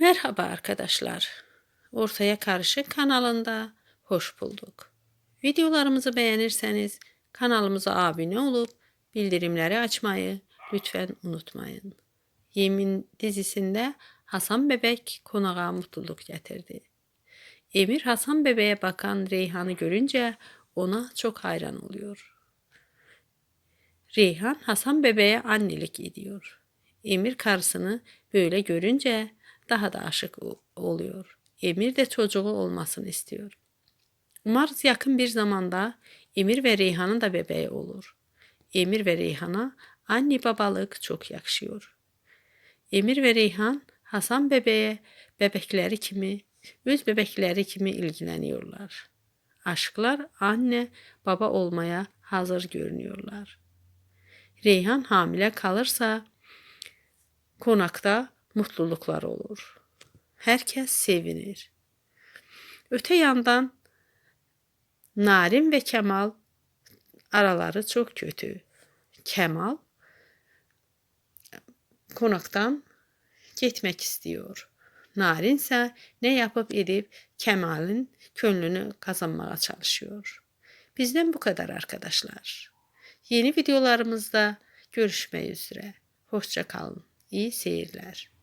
Merhaba arkadaşlar. Ortaya Karışık kanalında hoş bulduk. Videolarımızı beğenirseniz kanalımıza abone olup bildirimleri açmayı lütfen unutmayın. Yemin dizisinde Hasan Bebek konağa mutluluk getirdi. Emir Hasan Bebeğe bakan Reyhan'ı görünce ona çok hayran oluyor. Reyhan Hasan Bebeğe annelik ediyor. Emir karısını böyle görünce daha da aşık oluyor. Emir de çocuğu olmasını istiyor. Umarız yakın bir zamanda Emir ve Reyhan'ın da bebeği olur. Emir ve Reyhan'a anne babalık çok yakışıyor. Emir ve Reyhan Hasan bebeğe bebekleri kimi, öz bebekleri kimi ilgileniyorlar. Aşklar anne baba olmaya hazır görünüyorlar. Reyhan hamile kalırsa konakta mutluluklar olur. Herkes sevinir. Öte yandan Narin ve Kemal araları çok kötü. Kemal konaktan gitmek istiyor. Narin ise ne yapıp edip Kemal'in könlünü kazanmaya çalışıyor. Bizden bu kadar arkadaşlar. Yeni videolarımızda görüşmek üzere. Hoşça kalın. İyi seyirler.